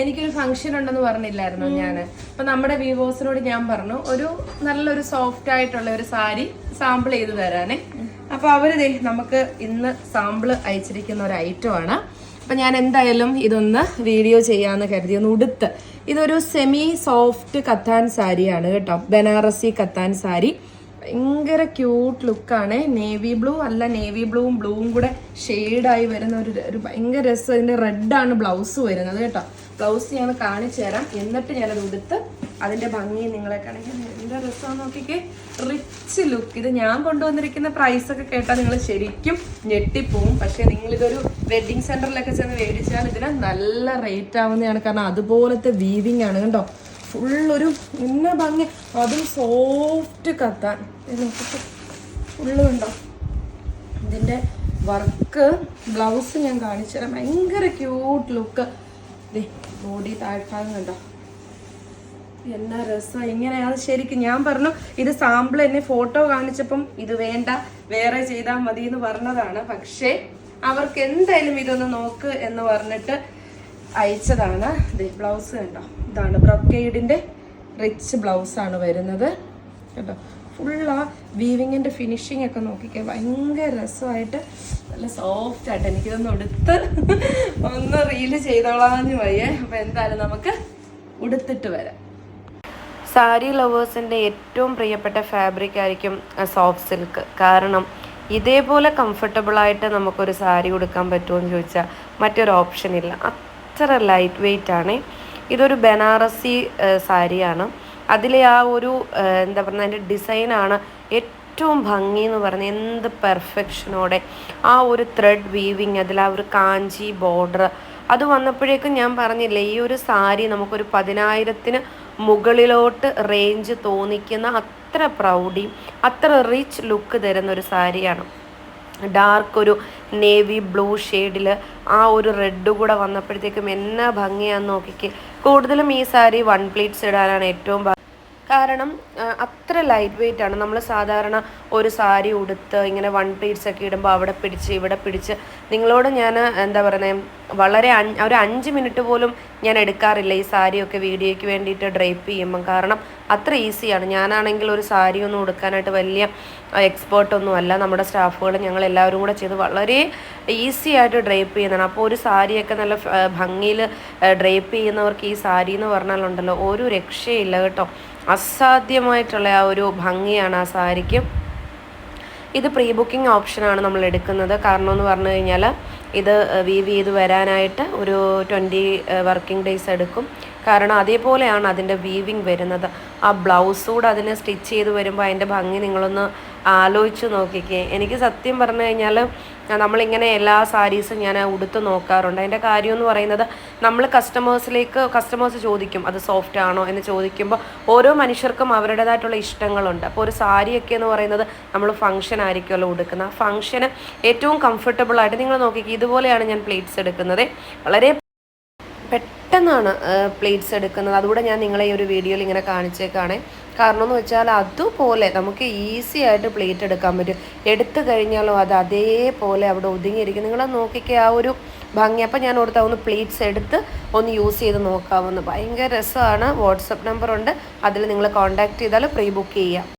എനിക്കൊരു ഫംഗ്ഷൻ ഉണ്ടെന്ന് പറഞ്ഞില്ലായിരുന്നു ഞാൻ അപ്പൊ നമ്മുടെ വ്യൂവേഴ്സിനോട് ഞാൻ പറഞ്ഞു ഒരു നല്ലൊരു സോഫ്റ്റ് ആയിട്ടുള്ള ഒരു സാരി സാമ്പിൾ ചെയ്ത് തരാനേ. അപ്പൊ അവർ ദേ നമുക്ക് ഇന്ന് സാമ്പിൾ അയച്ചിരിക്കുന്ന ഒരു ഐറ്റം ആണ്. അപ്പൊ ഞാൻ എന്തായാലും ഇതൊന്ന് വീഡിയോ ചെയ്യാന്ന് കരുതി ഒന്ന് ഉടുത്ത്. ഇതൊരു സെമി സോഫ്റ്റ് കത്താൻ സാരിയാണ് കേട്ടോ. ബനാറസി കത്താൻ സാരി. ഭയങ്കര ക്യൂട്ട് ലുക്കാണ് നേവി ബ്ലൂ അല്ല നേവി ബ്ലൂവും ബ്ലൂവും കൂടെ ഷെയ്ഡായി വരുന്ന ഒരു ഒരു ഭയങ്കര രസം. റെഡ് റെഡാണ് ബ്ലൗസ് വരുന്നത് കേട്ടോ. ബ്ലൗസ് ഞാൻ കാണിച്ചു തരാം. എന്നിട്ട് ഞാനത് ഉടുത്ത് അതിന്റെ ഭംഗി നിങ്ങളെ കാണിക്കാൻ എന്താ രസം നോക്കിക്കേ. റിച്ച് ലുക്ക് ഇത് ഞാൻ കൊണ്ടുവന്നിരിക്കുന്ന പ്രൈസ് ഒക്കെ കേട്ടാൽ നിങ്ങൾ ശരിക്കും ഞെട്ടിപ്പോവും. പക്ഷെ നിങ്ങൾ ഇതൊരു വെഡിങ് സെന്ററിലൊക്കെ ചെന്ന് മേടിച്ചാൽ ഇതിന് നല്ല റേറ്റ് ആവുന്നതാണ്. കാരണം അതുപോലത്തെ വീവിങ് ആണ് കണ്ടോ? ഫുള്ളൊരു ഇന്ന ഭംഗി. അതും സോഫ്റ്റ് കത്താൻ. ഫുള്ളും കണ്ടോ? ഇതിന്റെ വർക്ക് ബ്ലൗസ് ഞാൻ കാണിച്ചു തരാം. ഭയങ്കര ക്യൂട്ട് ലുക്ക് ബോഡി താഴ്ഭാഗം കണ്ടോ എന്നാ രസം ഇങ്ങനെയാണ് ശരിക്കും ഞാൻ പറഞ്ഞു ഇത് സാമ്പിൾ എന്നെ ഫോട്ടോ കാണിച്ചപ്പം ഇത് വേണ്ട വേറെ ചെയ്താൽ മതി എന്ന് പറഞ്ഞതാണ്. പക്ഷേ അവർക്ക് എന്തായാലും ഇതൊന്ന് നോക്ക് എന്ന് പറഞ്ഞിട്ട് അയച്ചതാണ്. ബ്ലൗസ് കണ്ടോ? ഇതാണ് ബ്രൊക്കേഡിന്റെ റിച്ച് ബ്ലൗസ് ആണ് വരുന്നത്. കേട്ടോ ഫുൾ ആ വീവിങ്ങിന്റെ ഫിനിഷിംഗ് ഒക്കെ നോക്കിക്കേ. ഭയങ്കര രസമായിട്ട് നല്ല സോഫ്റ്റ് ആയിട്ട് എനിക്കിതൊന്ന് ഉടുത്ത് ഒന്ന് റീൽ ചെയ്തോളാന്ന് വയ്യേ. അപ്പോൾ എന്തായാലും നമുക്ക് ഉടുത്തിട്ട് വരാം. സാരി ലവേഴ്സിന്റെ ഏറ്റവും പ്രിയപ്പെട്ട ഫാബ്രിക് ആയിരിക്കും സോഫ്റ്റ് സിൽക്ക് കാരണം ഇതേപോലെ കംഫർട്ടബിളായിട്ട് നമുക്കൊരു സാരി ഉടുക്കാൻ പറ്റുമോ എന്ന് ചോദിച്ചാൽ മറ്റൊരു ഓപ്ഷൻ ഇല്ല. അത്ര ലൈറ്റ് വെയിറ്റ് ആണ്. ഇതൊരു ബനാറസി സാരിയാണ് അതിലെ ആ ഒരു എന്താ പറയുക അതിന്റെ ഡിസൈനാണ് ഏറ്റവും ഭംഗി എന്ന് പറഞ്ഞ എന്ത് പെർഫെക്ഷനോടെ ആ ഒരു ത്രെഡ് വീവിങ് അതിൽ ആ ഒരു കാഞ്ചി ബോർഡർ അത് വന്നപ്പോഴേക്കും ഞാൻ പറഞ്ഞില്ലേ ഈ ഒരു സാരി നമുക്കൊരു പതിനായിരത്തിന് മുകളിലോട്ട് റേഞ്ച് തോന്നിക്കുന്ന അത്ര പ്രൗഡിയും അത്ര റിച്ച് ലുക്ക് തരുന്ന ഒരു സാരിയാണ്. ഡാർക്ക് ഒരു നേവി ബ്ലൂ ഷെയ്ഡിൽ ആ ഒരു റെഡ് കൂടെ വന്നപ്പോഴത്തേക്കും എന്നാ ഭംഗിയാന്ന് നോക്കിക്ക്. കൂടുതലും ഈ സാരി വൺ പ്ലീറ്റ്സ് ഇടാനാണ് ഏറ്റവും കാരണം അത്ര ലൈറ്റ് വെയിറ്റ് ആണ്. നമ്മൾ സാധാരണ ഒരു സാരി ഉടുത്ത് ഇങ്ങനെ വൺ പീസ് ഒക്കെ ഇടുമ്പോൾ അവിടെ പിടിച്ച് ഇവിടെ പിടിച്ച് നിങ്ങളോട് ഞാൻ എന്താ പറയുന്നത് വളരെ ഒരു അഞ്ച് മിനിറ്റ് പോലും ഞാൻ എടുക്കാറില്ല ഈ സാരിയൊക്കെ വീഡിയോയ്ക്ക് വേണ്ടിയിട്ട് ഡ്രൈപ്പ് ചെയ്യുമ്പം. കാരണം അത്ര ഈസിയാണ്. ഞാനാണെങ്കിൽ ഒരു സാരി ഒന്നും ഉടുക്കാനായിട്ട് വലിയ എക്സ്പേർട്ട് ഒന്നും അല്ല. നമ്മുടെ സ്റ്റാഫുകൾ ഞങ്ങൾ എല്ലാവരും കൂടെ ചെയ്ത് വളരെ ഈസി ആയിട്ട് ഡ്രൈപ്പ് ചെയ്യുന്നതാണ്. അപ്പോൾ ഒരു സാരിയൊക്കെ നല്ല ഭംഗിയിൽ ഡ്രൈപ്പ് ചെയ്യുന്നവർക്ക് ഈ സാരി എന്ന് പറഞ്ഞാലുണ്ടല്ലോ ഒരു രക്ഷയില്ല കേട്ടോ. അസാധ്യമായിട്ടുള്ള ആ ഒരു ഭംഗിയാണ് ആ സാരിക്ക്. ഇത് പ്രീ ബുക്കിംഗ് ഓപ്ഷനാണ് നമ്മൾ എടുക്കുന്നത്. കാരണം എന്ന് പറഞ്ഞു കഴിഞ്ഞാൽ ഇത് വീവ് ചെയ്ത് വരാനായിട്ട് ഒരു ട്വന്റി വർക്കിംഗ് ഡേയ്സ് എടുക്കും. കാരണം അതേപോലെയാണ് അതിന്റെ വീവിങ് വരുന്നത്. ആ ബ്ലൗസ് കൂടെ അതിനെ സ്റ്റിച്ച് ചെയ്ത് വരുമ്പോൾ അതിന്റെ ഭംഗി നിങ്ങളൊന്ന് ആലോചിച്ച് നോക്കിക്കേ. എനിക്ക് സത്യം പറഞ്ഞു കഴിഞ്ഞാൽ നമ്മളിങ്ങനെ എല്ലാ സാരീസും ഞാൻ ഉടുത്ത് നോക്കാറുണ്ട്. അതിന്റെ കാര്യം എന്ന് പറയുന്നത് നമ്മൾ കസ്റ്റമേഴ്സിലേക്ക് കസ്റ്റമേഴ്സ് ചോദിക്കും അത് സോഫ്റ്റ് ആണോ? എന്ന് ചോദിക്കുമ്പോൾ ഓരോ മനുഷ്യർക്കും അവരുടേതായിട്ടുള്ള ഇഷ്ടങ്ങളുണ്ട്. അപ്പോൾ ഒരു സാരിയൊക്കെ എന്ന് പറയുന്നത് നമ്മൾ ഫംഗ്ഷൻ ആയിരിക്കുമല്ലോ ഉടുക്കുന്നത്. ഫംഗ്ഷന് ഏറ്റവും കംഫർട്ടബിളായിട്ട് നിങ്ങൾ നോക്കിക്കേ ഇതുപോലെയാണ് ഞാൻ പ്ലേറ്റ്സ് എടുക്കുന്നത്. വളരെ പെട്ടെന്നാണ് പ്ലേറ്റ്സ് എടുക്കുന്നത്. അതുകൂടെ ഞാൻ നിങ്ങളെ ഈ ഒരു വീഡിയോയിൽ ഇങ്ങനെ കാണിച്ചേക്കാണേ. കാരണം എന്ന് വെച്ചാൽ അതുപോലെ നമുക്ക് ഈസി ആയിട്ട് പ്ലേറ്റ് എടുക്കാൻ പറ്റും. എടുത്തു കഴിഞ്ഞാലോ അത് അതേപോലെ അവിടെ ഒതുങ്ങിയിരിക്കും. നിങ്ങൾ നോക്കിക്കേ ആ ഒരു ഭംഗി. അപ്പം ഞാൻ ഓർത്താ ഒന്ന് പ്ലേറ്റ്സ് എടുത്ത് ഒന്ന് യൂസ് ചെയ്ത് നോക്കാവുന്ന. ഭയങ്കര രസമാണ്. വാട്സപ്പ് നമ്പറുണ്ട് അതിൽ നിങ്ങൾ കോൺടാക്ട് ചെയ്താൽ പ്രീ ബുക്ക് ചെയ്യാം.